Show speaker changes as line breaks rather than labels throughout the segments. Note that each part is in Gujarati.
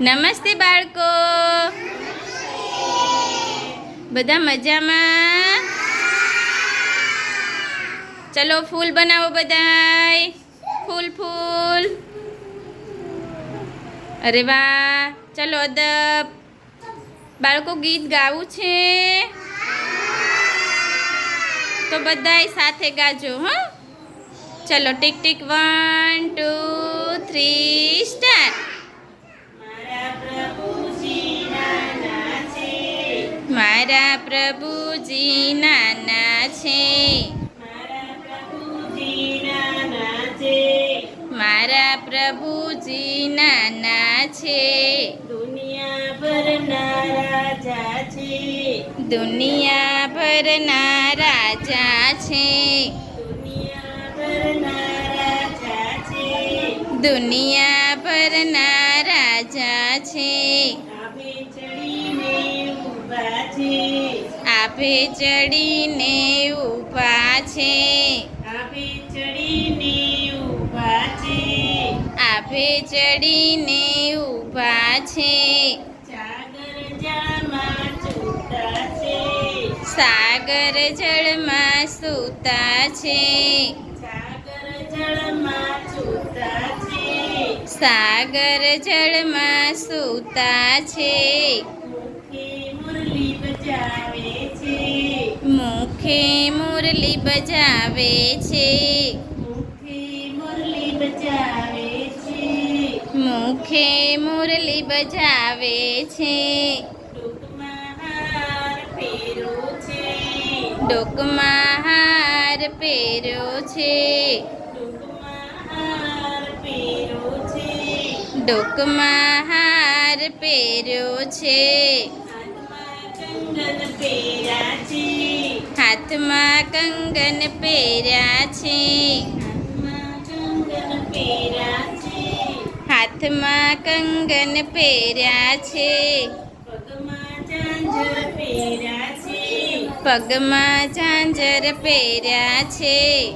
નમસ્તે બાળકો. બધા મજામાં? ચલો ફૂલ બનાવો બધાય. ફૂલ ફૂલ. અરે વાહ. ચલો અદબ. બાળકો ગીત ગાવું છે? તો બધાય સાથે ગાજો, હો. ચલો ટીક ટીક. વન, ટુ, થ્રી મારા પ્રભુજી નાના છે. મારા પ્રભુજી નાના છે.
છે.
દુનિયાભરના રાજા છે.
દુનિયાભરના રાજા આપે ચડીને ઊભા છે.
આપે ચડીને ઊભા છે. આપે ચડીને ઊભા છે.
સાગર
જળમાં સૂતા છે.
સાગર જળમાં
સૂતા છે.
મુખે મુરલી બજાવે છે.
મુખે મુરલી બજાવે છે. ડોકમાં હાર પહેર્યો છે. ડોકમાં હાર પહેર્યો છે.
હાથમાં કંગન પહેર્યા છે.
હાથમાં કંગન પહેર્યા છે.
હાથમાં કંગન પહેર્યા છે. પગમાં ઝાંઝર પહેર્યા છે.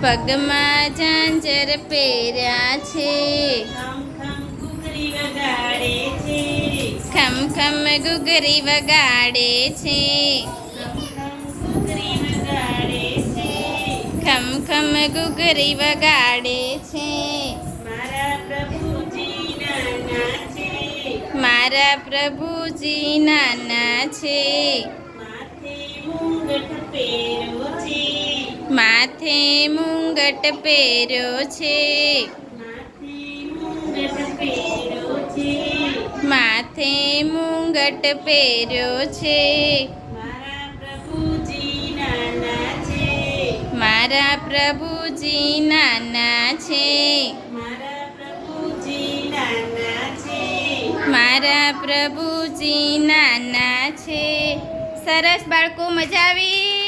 પગમાં ઝાંઝર પહેર્યા છે. ખમ ખમ વગાડે છે.
ખમ ખમ ઘૂઘરી વગાડે છે. મારા પ્રભુજી નાના છે.
માથે મુંગટ પહેર્યો છે.
મુંગટ પહેર્યો છે. મારા પ્રભુજી નાના છે.
મારા પ્રભુજી નાના છે.
સરસ બાળકો મજા આવી?